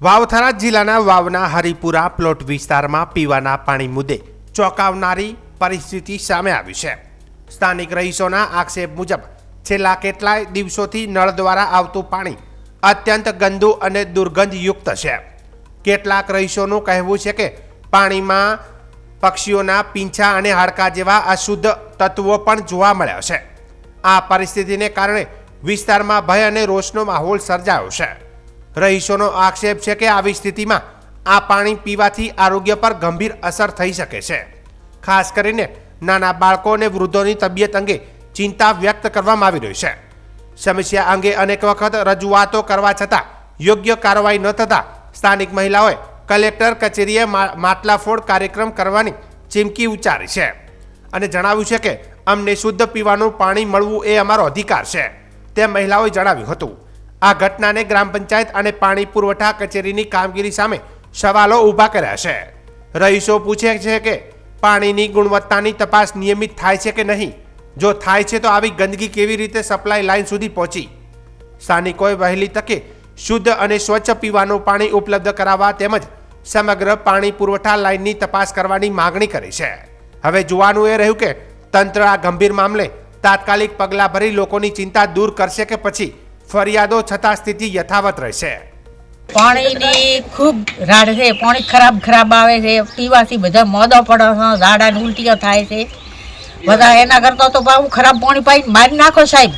વાવથરા જિલ્લાના વાવના હરિપુરા પ્લોટ વિસ્તારમાં પીવાના પાણી મુદ્દે ચોંકાવનારી પરિસ્થિતિ સામે આવી છે. સ્થાનિક રહીશોના આક્ષેપ મુજબ છેલ્લા કેટલાય દિવસોથી નળ દ્વારા આવતું પાણી અત્યંત ગંદુ અને દુર્ગંધયુક્ત છે. કેટલાક રહીશોનું કહેવું છે કે પાણીમાં પક્ષીઓના પીંછા અને હાડકા જેવા અશુદ્ધ તત્વો પણ જોવા મળ્યા છે. આ પરિસ્થિતિને કારણે વિસ્તારમાં ભય અને રોષનો માહોલ સર્જાયો છે. રહીશોનો આક્ષેપ છે કે આવી સ્થિતિમાં આ પાણી પીવાથી આરોગ્ય પર ગંભીર અસર થઈ શકે છે. ખાસ કરીને નાના બાળકો અને વૃદ્ધોની તબિયત અંગે ચિંતા વ્યક્ત કરવામાં આવી રહી છે. સમસ્યા અંગે અનેક વખત રજૂઆતો કરવા છતાં યોગ્ય કાર્યવાહી ન થતાં સ્થાનિક મહિલાઓએ કલેક્ટર કચેરીએ મા- માટલા કાર્યક્રમ કરવાની ચીમકી ઉચ્ચારી છે અને જણાવ્યું છે કે અમને શુદ્ધ પીવાનું પાણી મળવું એ અમારો અધિકાર છે. તેમ મહિલાઓએ જણાવ્યું હતું. આ ઘટનાને ગ્રામ પંચાયત અને પાણી પુરવઠા કચેરીની કામગીરી સામે સવાલો ઊભા કર્યા છે. રહીશો પૂછે છે કે પાણીની ગુણવત્તાની તપાસ નિયમિત થાય છે કે નહીં? જો થાય છે તો આવી ગંદકી કેવી રીતે સપ્લાય લાઇન સુધી પહોંચી? સ્થાનિકોએ વહેલી તકે શુદ્ધ અને સ્વચ્છ પીવાનું પાણી ઉપલબ્ધ કરાવવા તેમજ સમગ્ર પાણી પુરવઠા લાઇનની તપાસ કરવાની માગણી કરી છે. હવે જોવાનું એ રહ્યું કે તંત્ર આ ગંભીર મામલે તાત્કાલિક પગલાં ભરી લોકોની ચિંતા દૂર કરશે કે પછી ફરિયાદો છતાં સ્થિતિ યથાવત રહેશે. પાણીની ખૂબ રાડ છે પાણી ખરાબ ખરાબ આવે છે પીવાથી બધા મોદો પડે છે ઝાડા ઉલટીઓ થાય છે. બધા એના કરતાં તો બહુ ખરાબ પાણી પાઈ મારી નાખો સાહેબ.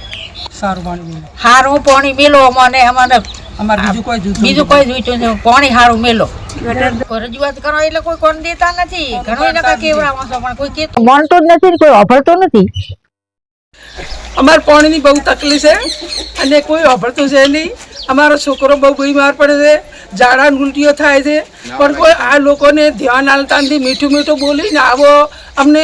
સારું પાણી સારું પાણી મેલો અમને અમને અમારે બીજું કોઈ જોઈતું બીજું કોઈ જોઈતું નથી પાણી સારું મેલો. રજૂઆત કરો એટલે કોઈ કોણ દેતા નથી. ઘણો એના કેવડાવો છો પણ કોઈ કેતો માનતું જ નથી કોઈ અભળતું નથી. અમારે પાણીની બહુ તકલીફ છે અને કોઈ વાપરતું છે નહીં. અમારો છોકરો બહુ બીમાર પડે છે ઝાડા ઉલટીઓ થાય છે. પણ કોઈ આ લોકોને ધ્યાન આલતા નથી મીઠું મીઠું બોલીને આવો. અમને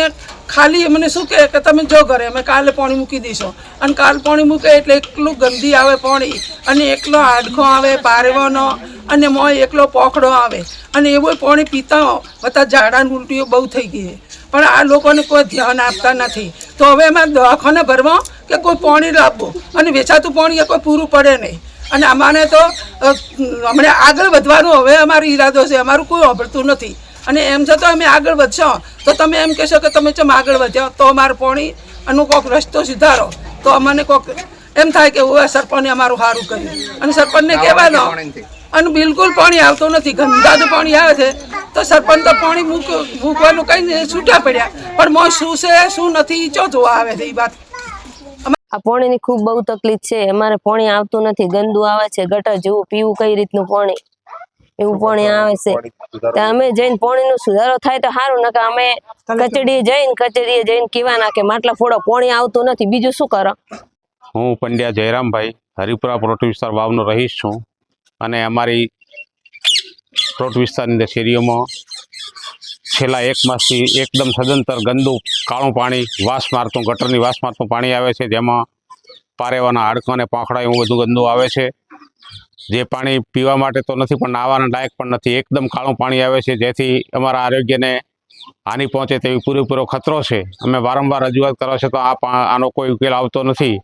ખાલી અમને શું કહે કે તમે જો ઘરે અમે કાલે પાણી મૂકી દઈશું. અને કાલ પાણી મૂકે એટલે એટલું ગંદી આવે પાણી અને એકલો હાડખો આવે પારવાનો અને મોય એકલો પોખડો આવે. અને એવું પાણી પીતા બધા ઝાડા ઉલટીઓ બહુ થઈ ગઈ છે. પણ આ લોકોને કોઈ ધ્યાન આપતા નથી. તો હવે એમાં દવાખાને ભરવા કે કોઈ પાણી લાવવું? અને વેચાતું પાણી કોઈ પૂરું પડે નહીં. અને અમારે તો અમને આગળ વધવાનું હવે અમારો ઈરાદો છે. અમારું કોઈ વાપરતું નથી. અને એમ છતાં અમે આગળ વધશો. તો તમે એમ કહેશો કે તમે ચમ આગળ વધ્યા? તો અમારું પાણી અનું કોઈક રસ્તો સુધારો. તો અમને કોઈક એમ થાય કે ઓએ સરપંચે અમારું સારું કર્યું. અને સરપંચને કહેવાનો અને બિલકુલ પાણી આવતું નથી. ગંદાનું પાણી આવે છે. તો સરપંચ તો પાણી મૂક મૂકવાનું કઈ છૂટા પડ્યા. પણ મોં શું છે શું નથી ચો જોવા આવે છે એ વાત. આ પાણીની ખૂબ બહુ તકલીફ છે. અમારે પાણી આવતું નથી. ગંદુ આવે છે ગટર જેવું પીવું કઈ રીતનું પાણી? એવું પાણી આવે છે. અમે જઈને પાણીનો સુધારો થાય તો સારું નકર અમે કચડીએ જઈને કચડીએ જઈને કીવાના કે માટલા ફોડો પાણી આવતું નથી. બીજું શું કરો? હું પંડ્યા જયરામભાઈ હરિપુરા પ્લોટ વિસ્તાર વાવનો રહીશ છું. અને અમારી પ્લોટ વિસ્તારની અંદર શેરીઓમાં છેલ્લા એક માસથી એકદમ સદંતર ગંદુ કાળું પાણી, વાસ મારતું, ગટરની વાસ મારતું પાણી આવે છે. જેમાં પારેવાના હાડકાં અને પાંખડા એવું બધું ગંદુ આવે છે. જે પાણી પીવા માટે તો નથી, પણ નાહવાના લાયક પણ નથી. એકદમ કાળું પાણી આવે છે, જેથી અમારા આરોગ્યને હાનિ પહોંચે તેવી પૂરેપૂરો ખતરો છે. અમે વારંવાર રજૂઆત કરવા છો તો આ આનો કોઈ ઉકેલ આવતો નથી.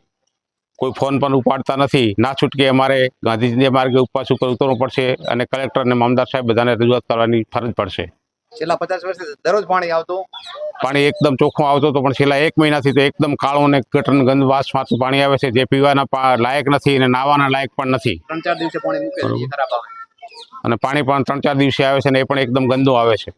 કોઈ ફોન પણ ઉપાડતા નથી. ના છૂટકે અમારે ગાંધીજી માર્ગે ઉપવાસ ઉપર ઉતરવું પડશે અને કલેક્ટર અને મામદાર સાહેબ બધાને રજૂઆત કરવાની ફરજ પડશે. છેલ્લા પચાસ વર્ષથી દરરોજ પાણી આવતું? પાણી એકદમ ચોખ્ખું આવતું હતું પણ છેલ્લા એક મહિનાથી તો એકદમ કાળું અને ગટરનું ગંદ વાસ મારતું પાણી આવે છે જે પીવાના લાયક નથી અને નાવાના લાયક પણ નથી. ત્રણ ચાર દિવસે પાણી મૂકે અને પાણી પણ ત્રણ ચાર દિવસે આવે છે અને એ પણ એકદમ ગંદુ આવે છે.